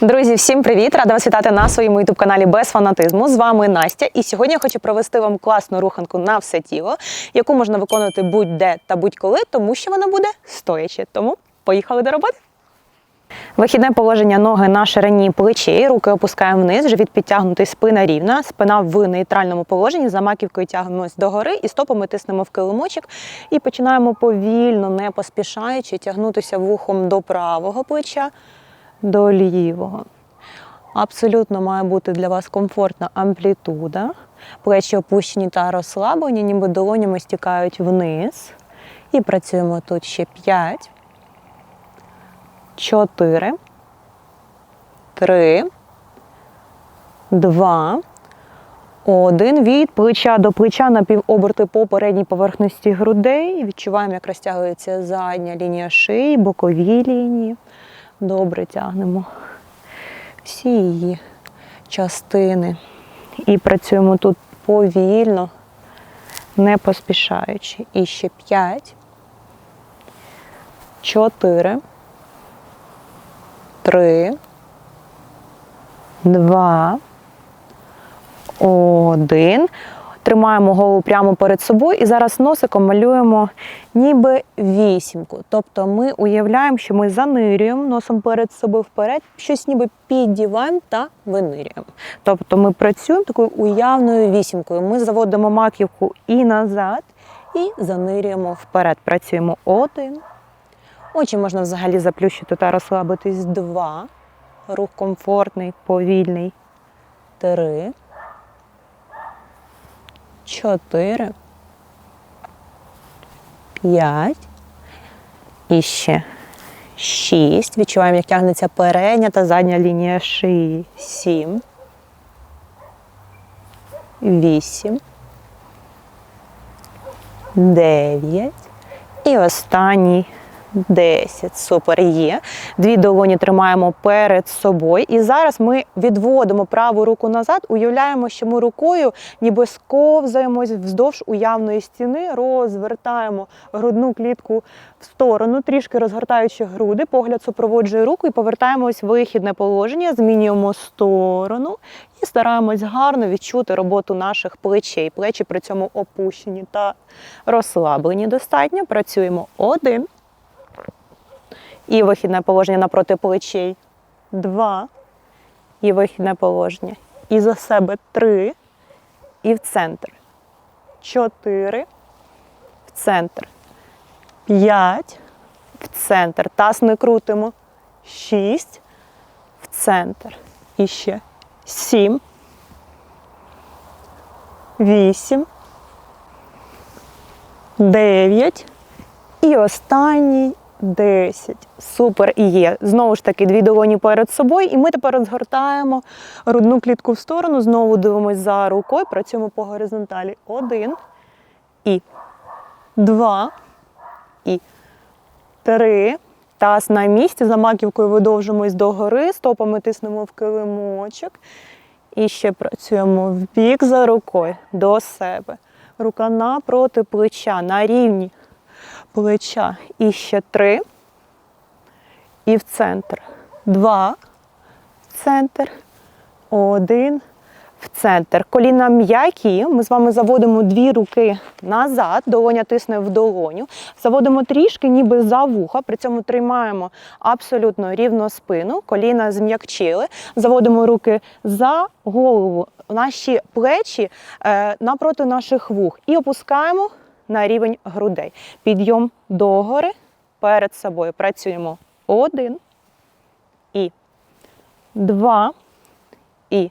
Друзі, всім привіт! Рада вас вітати на своєму youtube каналі без фанатизму. З вами Настя. І сьогодні я хочу провести вам класну руханку на все тіло, яку можна виконувати будь-де та будь-коли, тому що вона буде стоячи. Тому поїхали до роботи. Вихідне положення ноги на ширині плечей, руки опускаємо вниз, живіт підтягнутий, спина рівна, спина в нейтральному положенні, за маківкою тягнемось догори і стопами тиснемо в килимочок. І починаємо повільно, не поспішаючи, тягнутися вухом до правого плеча, до лівого. Абсолютно має бути для вас комфортна амплітуда. Плечі опущені та розслаблені, ніби долонями стікають вниз. І працюємо тут ще 5. 4, 3, 2, 1. Від плеча до плеча на півоберти по передній поверхності грудей. Відчуваємо, як розтягується задня лінія шиї, бокові лінії. Добре тягнемо всі її частини. І працюємо тут повільно, не поспішаючи. І ще 5, 4, три, два, один. Тримаємо голову прямо перед собою і зараз носиком малюємо ніби вісімку. Тобто ми уявляємо, що ми занирюємо носом перед собою вперед, щось ніби піддіваємо та винирюємо. Тобто ми працюємо такою уявною вісімкою. Ми заводимо маківку і назад, і занирюємо вперед. Працюємо один, Очі можна взагалі заплющити та розслабитись. Два. Рух комфортний, повільний. Три. Чотири. П'ять. І ще шість. Відчуваємо, як тягнеться передня та задня лінія шиї. Сім. Вісім. Дев'ять. І останній 10. Супер є. Дві долоні тримаємо перед собою. І зараз ми відводимо праву руку назад, уявляємо, що ми рукою ніби сковзаємось вздовж уявної стіни, розвертаємо грудну клітку в сторону, трішки розгортаючи груди, погляд супроводжує руку і повертаємось в вихідне положення, змінюємо сторону і стараємось гарно відчути роботу наших плечей. Плечі при цьому опущені та розслаблені достатньо. Працюємо один. І вихідне положення напроти плечей. Два. І вихідне положення. І за себе три. І в центр. Чотири. В центр. П'ять. В центр. Таз не крутимо. Шість. В центр. І ще. Сім. Вісім. Дев'ять. І останній 10. Супер і є. Знову ж таки, дві долоні перед собою. І ми тепер розгортаємо грудну клітку в сторону, знову дивимося за рукою, працюємо по горизонталі. Один. І два. І три. Таз на місці. За маківкою видовжимось догори, стопами тиснемо в килимочок. І ще працюємо в бік за рукою до себе. Рука напроти плеча на рівні плеча. І ще три. І в центр. Два. В центр. Один. В центр. Коліна м'які. Ми з вами заводимо дві руки назад, долоня тисне в долоню. Заводимо трішки, ніби за вуха. При цьому тримаємо абсолютно рівно спину, коліна зм'якчили. Заводимо руки за голову, наші плечі е, напроти наших вух. І опускаємо на рівень грудей. Підйом догори перед собою. Працюємо один і два, і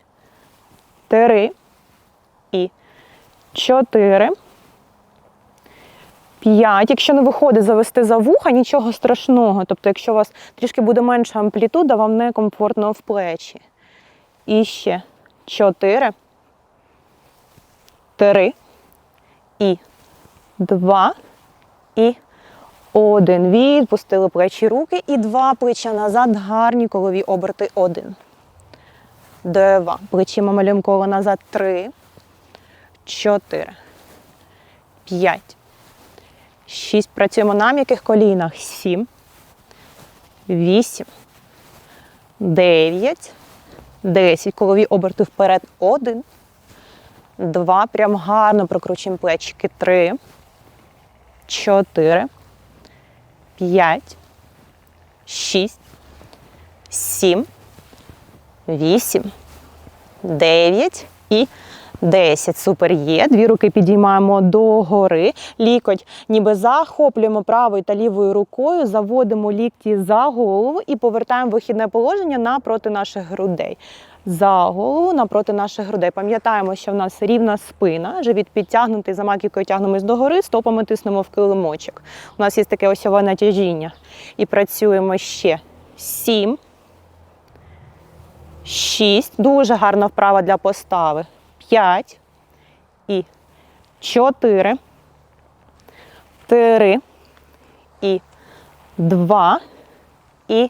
три, і чотири. П'ять. Якщо не виходить завести за вуха, нічого страшного. Тобто, якщо у вас трішки буде менша амплітуда, вам некомфортно в плечі. І ще чотири. Три. І два і один. Відпустили плечі руки і два плеча назад, гарні колові оберти. Один. Два. Плечима малюємо коло назад. Три. Чотири. П'ять. Шість. Працюємо на м'яких колінах. Сім. Вісім. 9, 10. Колові оберти вперед. 1, 2. Прям гарно прокручуємо плечики. 3, 4, 5, 6, 7, 8, 9 і 10. Супер є. Дві руки підіймаємо догори. Лікоть ніби захоплюємо правою та лівою рукою, заводимо лікті за голову і повертаємо вихідне положення напроти наших грудей. За голову напроти наших грудей. Пам'ятаємо, що в нас рівна спина, живіт підтягнутий, за маківкою тягнемось догори, стопами тиснемо в килимочок. У нас є таке осьове натяжіння. І працюємо ще. Сім. Шість. Дуже гарна вправа для постави. П'ять. І чотири. Три. І два. І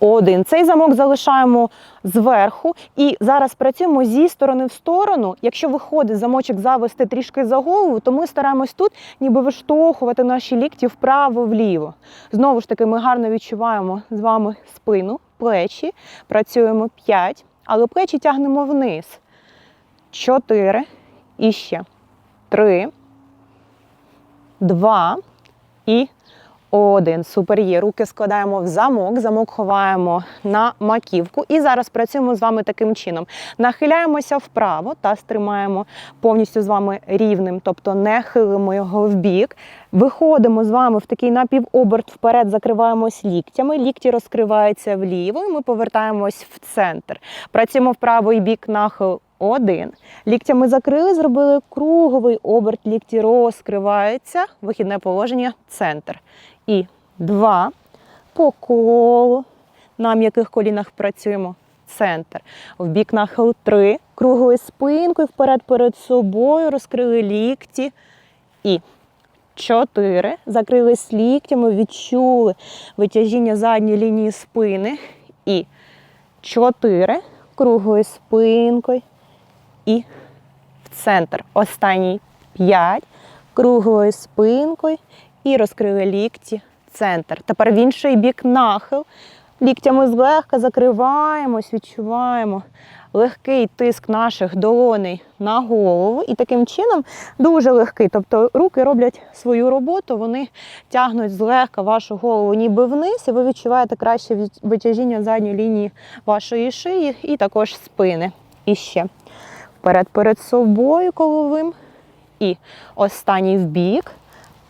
один. Цей замок залишаємо зверху. І зараз працюємо зі сторони в сторону. Якщо виходить замочок завести трішки за голову, то ми стараємось тут ніби виштовхувати наші лікті вправо-вліво. Знову ж таки, ми гарно відчуваємо з вами спину, плечі. Працюємо 5, але плечі тягнемо вниз. 4. І ще. 3. 2. І один. Супер є. Руки складаємо в замок, замок ховаємо на маківку. І зараз працюємо з вами таким чином. Нахиляємося вправо та стримаємо повністю з вами рівним, тобто не хилимо його в бік. Виходимо з вами в такий напівоберт вперед, закриваємось ліктями. Лікті розкриваються вліво, і ми повертаємось в центр. Працюємо в правий бік нахил. Один. Ліктями закрили, зробили круговий оберт, лікті розкриваються, вихідне положення, центр. І два. По колу. На м'яких колінах працюємо. Центр. В бік нахил три. Круглою спинкою вперед перед собою. Розкрили лікті. І чотири. Закрились ліктями, відчули витяжіння задньої лінії спини. І чотири. Круглою спинкою. І в центр. Останній п'ять. Круглою спинкою. І розкрили лікті. Центр. Тепер в інший бік нахил. Ліктями злегка закриваємось, відчуваємо легкий тиск наших долоней на голову. І таким чином дуже легкий. Тобто руки роблять свою роботу, вони тягнуть злегка вашу голову ніби вниз, і ви відчуваєте краще витяжіння задньої лінії вашої шиї і також спини. І ще вперед перед собою коловим. І останній в бік,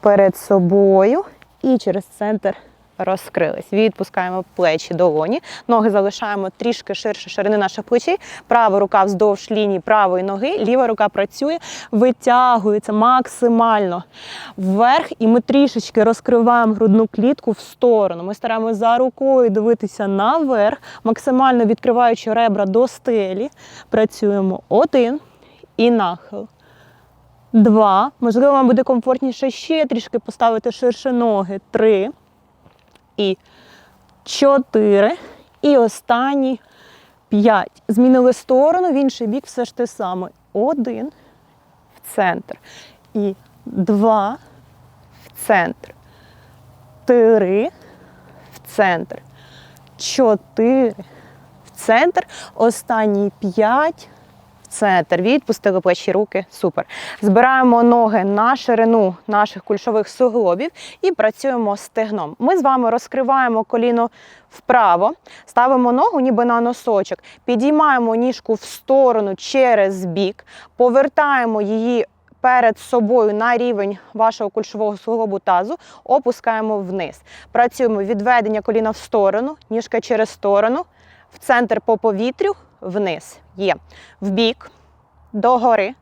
перед собою і через центр розкрились. Відпускаємо плечі долоні, ноги залишаємо трішки ширше ширини наших плечей. Права рука вздовж лінії правої ноги, ліва рука працює, витягується максимально вверх, і ми трішечки розкриваємо грудну клітку в сторону. Ми стараємося за рукою дивитися наверх, максимально відкриваючи ребра до стелі. Працюємо один і нахил. Два. Можливо, вам буде комфортніше ще трішки поставити ширше ноги. Три. І чотири. І останній п'ять. Змінили сторону, в інший бік все ж те саме. Один в центр. І два в центр. Три в центр. Чотири в центр. Останній п'ять центр. Відпустили плечі руки. Супер. Збираємо ноги на ширину наших кульшових суглобів і працюємо стегном. Ми з вами розкриваємо коліно вправо, ставимо ногу ніби на носочок, підіймаємо ніжку в сторону через бік, повертаємо її. Перед собою на рівень вашого кульшового суглобу тазу опускаємо вниз. Працюємо відведення коліна в сторону, ніжка через сторону, в центр по повітрю, вниз. Є. Вбік, догори,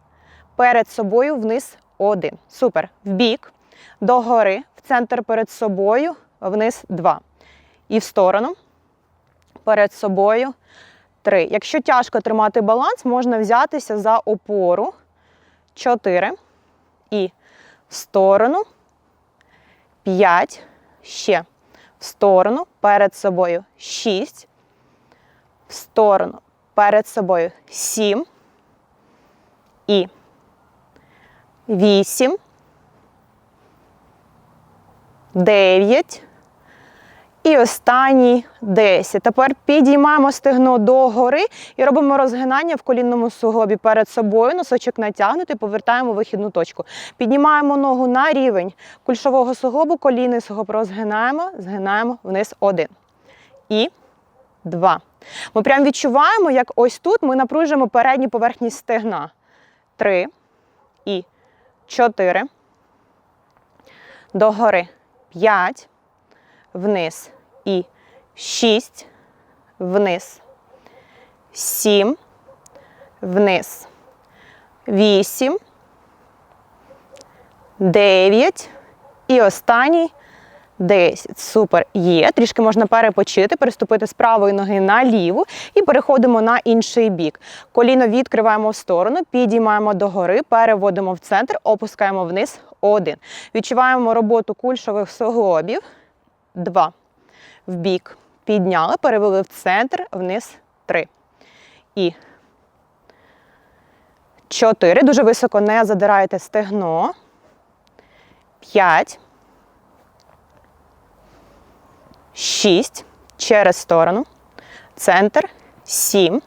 перед собою, вниз, один. Супер. Вбік, догори, в центр перед собою, вниз, два. І в сторону, перед собою, три. Якщо тяжко тримати баланс, можна взятися за опору. Чотири. І в сторону. П'ять. Ще. В сторону, перед собою. Шість. В сторону, перед собою сім і вісім, дев'ять І останній 10. Тепер підіймаємо стегно догори і робимо розгинання в колінному суглобі перед собою. Носочок натягнутий, повертаємо вихідну точку. Піднімаємо ногу на рівень кульшового суглобу, колінний суглоб розгинаємо, згинаємо вниз один. І два. Ми прям відчуваємо, як ось тут ми напружуємо передню поверхність стегна. Три і чотири. Догори. П'ять. Вниз. І шість. Вниз. Сім. Вниз. Вісім. Дев'ять. І останній 10. Супер. Є. Трішки можна перепочити, переступити з правої ноги на ліву і переходимо на інший бік. Коліно відкриваємо в сторону, підіймаємо догори, переводимо в центр, опускаємо вниз. Один. Відчуваємо роботу кульшових суглобів. Два. В бік. Підняли, перевели в центр, вниз. Три. І чотири. Дуже високо не задираєте стегно. П'ять. 6 через сторону, центр, 7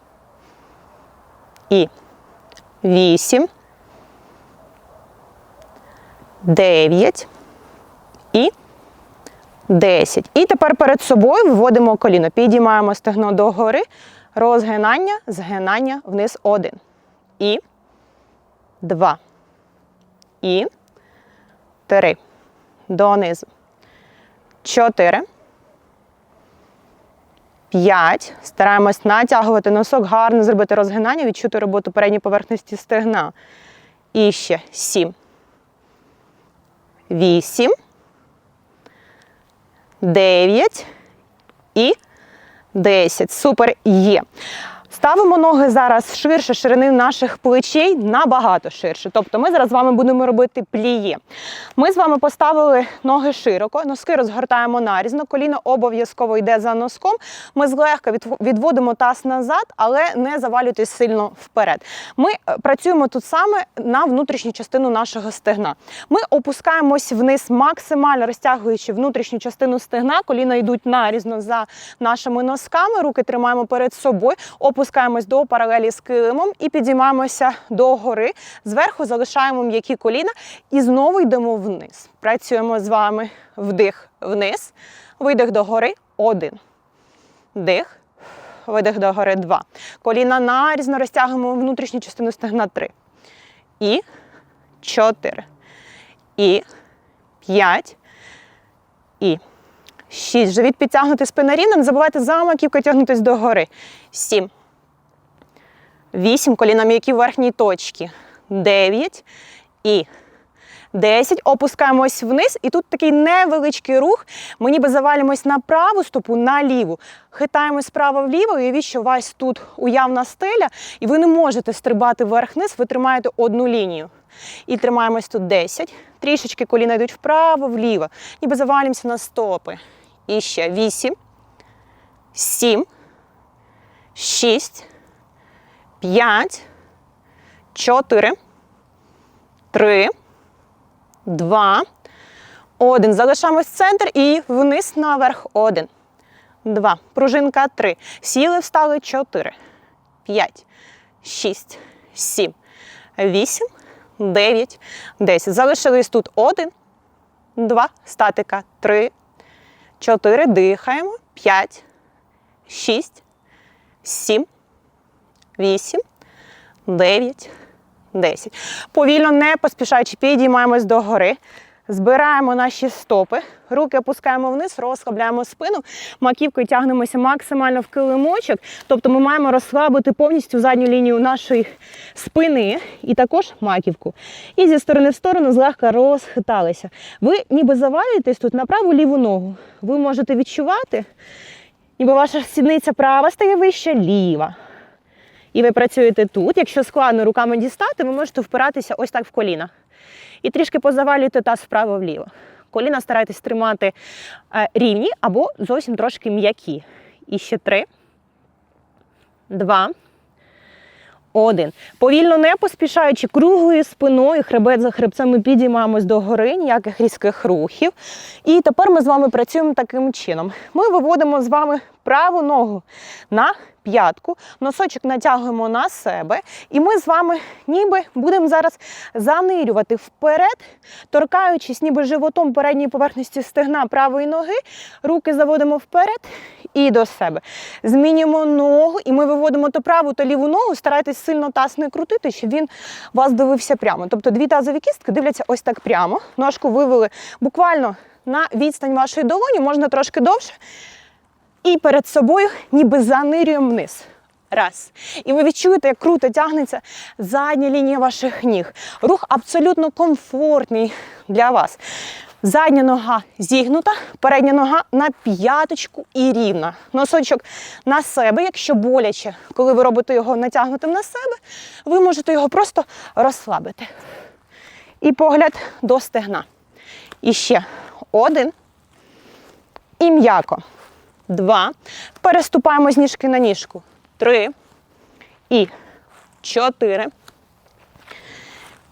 і 8, 9 і 10. І тепер перед собою виводимо коліно. Підіймаємо стегно догори, розгинання, згинання вниз 1. І 2. І 3. Донизу. 4. 5. Стараємось натягувати носок, гарно зробити розгинання, відчути роботу передньої поверхності стегна. І ще 7. 8. 9 і 10. Супер є. Ставимо ноги зараз ширше ширини наших плечей набагато ширше. Тобто ми зараз з вами будемо робити пліє. Ми з вами поставили ноги широко, носки розгортаємо нарізно, коліно обов'язково йде за носком. Ми злегка відводимо таз назад, але не завалюйтесь сильно вперед. Ми е, працюємо тут саме на внутрішню частину нашого стегна. Ми опускаємось вниз, максимально розтягуючи внутрішню частину стегна. Коліна йдуть нарізно за нашими носками, руки тримаємо перед собою, опускаємось до паралелі з килимом і підіймаємося до гори. Зверху залишаємо м'які коліна і знову йдемо вниз. Працюємо з вами вдих вниз, видих до гори один. Дих. Видих до гори два. Коліна нарізно розтягуємо внутрішню частину стегна три. І чотири. І п'ять. І шість. Живіт підтягнути спина рівно. Не забувайте за маківкою тягнутись до гори. Сім. Вісім. Коліна м'які в верхній точці. Дев'ять. І 10. Опускаємось вниз, і тут такий невеличкий рух. Ми ніби завалюємось на праву стопу, на ліву. Хитаємось справа вліво. Уявіть, що у вас тут уявна стеля, і ви не можете стрибати вверх-вниз, ви тримаєте одну лінію. І тримаємось тут 10. Трішечки коліна йдуть вправо, вліво. Ніби завалюємося на стопи. І ще 8, 7, 6, 5, 4, 3, Два. Один. Залишаємось центр і вниз наверх. Один. Два. Пружинка. Три. Сіли, встали. Чотири. П'ять. Шість. Сім. Вісім. Дев'ять. Десять. Залишились тут один. Два. Статика. Три. Чотири. Дихаємо. П'ять. Шість. Сім. Вісім. Дев'ять. 10. Повільно, не поспішаючи, підіймаємось до гори. Збираємо наші стопи, руки опускаємо вниз, розслабляємо спину, маківкою тягнемося максимально в килимочок. Тобто ми маємо розслабити повністю задню лінію нашої спини і також маківку. І зі сторони в сторону злегка розхиталися. Ви ніби завалюєтесь тут на праву ліву ногу. Ви можете відчувати, ніби ваша сідниця права стає вища, ліва. І ви працюєте тут. Якщо складно руками дістати, ви можете впиратися ось так в коліна. І трішки позавалюєте таз вправо-вліво. Коліна старайтесь тримати е, рівні або зовсім трошки м'які. І ще три, два, Один. Повільно не поспішаючи круглою спиною, хребет за хребцем ми підіймаємось до гори, ніяких різких рухів. І тепер ми з вами працюємо таким чином. Ми виводимо з вами праву ногу на п'ятку, носочок натягуємо на себе, і ми з вами ніби будемо зараз занирювати вперед, торкаючись ніби животом передньої поверхності стегна правої ноги, руки заводимо вперед і до себе. Змінюємо ногу, і ми виводимо то праву, то ліву ногу. Старайтесь сильно таз не крутити, щоб він вас дивився прямо. Тобто дві тазові кістки дивляться ось так прямо. Ножку вивели буквально на відстань вашої долоні, можна трошки довше. І перед собою ніби занирюємо вниз. Раз. І ви відчуєте, як круто тягнеться задня лінія ваших ніг. Рух абсолютно комфортний для вас. Задня нога зігнута, передня нога на п'яточку і рівна. Носочок на себе, якщо боляче, коли ви робите його натягнутим на себе, ви можете його просто розслабити. І погляд до стегна. І ще один. І м'яко. Два. Переступаємо з ніжки на ніжку. Три. І чотири.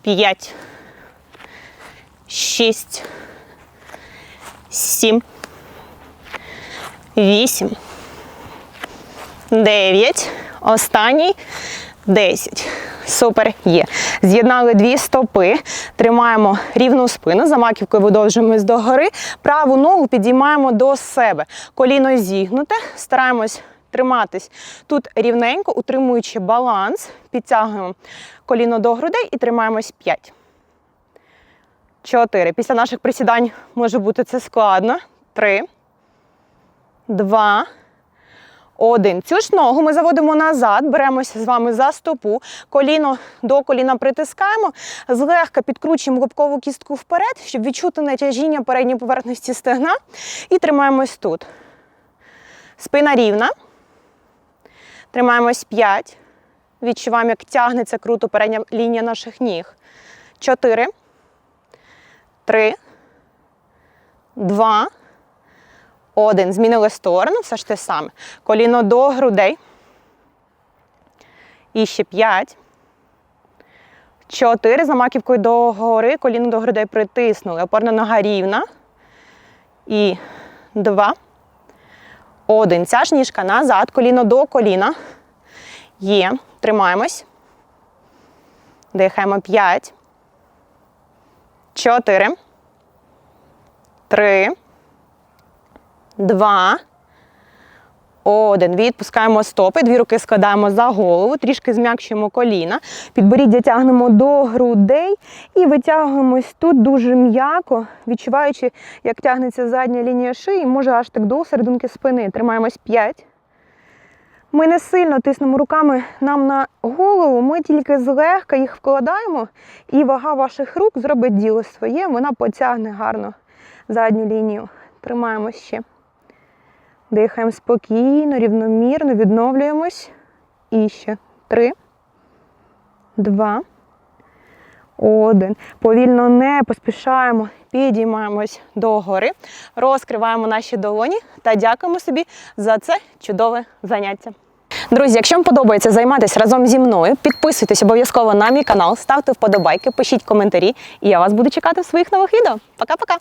П'ять. Шість. Сім. Вісім. Дев'ять. Останній. Десять. Супер є. З'єднали дві стопи, тримаємо рівну спину, за маківкою видовжуємось догори. Праву ногу підіймаємо до себе. Коліно зігнуте, стараємось триматись тут рівненько, утримуючи баланс. Підтягуємо коліно до грудей і тримаємось 5. 4. Після наших присідань може бути це складно. 3. 2. Один. Цю ж ногу ми заводимо назад, беремося з вами за стопу, коліно до коліна притискаємо, злегка підкручуємо лобкову кістку вперед, щоб відчути натяжіння передньої поверхності стегна. І тримаємось тут. Спина рівна. Тримаємось 5. Відчуваємо, як тягнеться круто передня лінія наших ніг. 4. 3. 2. Один. Змінили сторону, все ж те саме. Коліно до грудей. І ще п'ять. Чотири. За маківкою до гори. Коліно до грудей притиснули. Опорна нога рівна. І два. Один. Ця ж ніжка назад. Коліно до коліна. Є. Тримаємось. Дихаємо. П'ять. Чотири. Три два. Один. Відпускаємо стопи, дві руки складаємо за голову, трішки зм'якшуємо коліна. Підборіддя тягнемо до грудей і витягуємось тут дуже м'яко, відчуваючи, як тягнеться задня лінія шиї, може аж так до серединки спини. Тримаємось 5. Ми не сильно тиснемо руками нам на голову, ми тільки злегка їх вкладаємо, і вага ваших рук зробить діло своє, вона потягне гарно задню лінію. Тримаємось ще. Дихаємо спокійно, рівномірно, відновлюємось. І ще три, два, один. Повільно не поспішаємо, підіймаємось догори, розкриваємо наші долоні та дякуємо собі за це чудове заняття. Друзі, якщо вам подобається займатися разом зі мною, підписуйтесь обов'язково на мій канал, ставте вподобайки, пишіть коментарі, і я вас буду чекати в своїх нових відео. Пока-пока!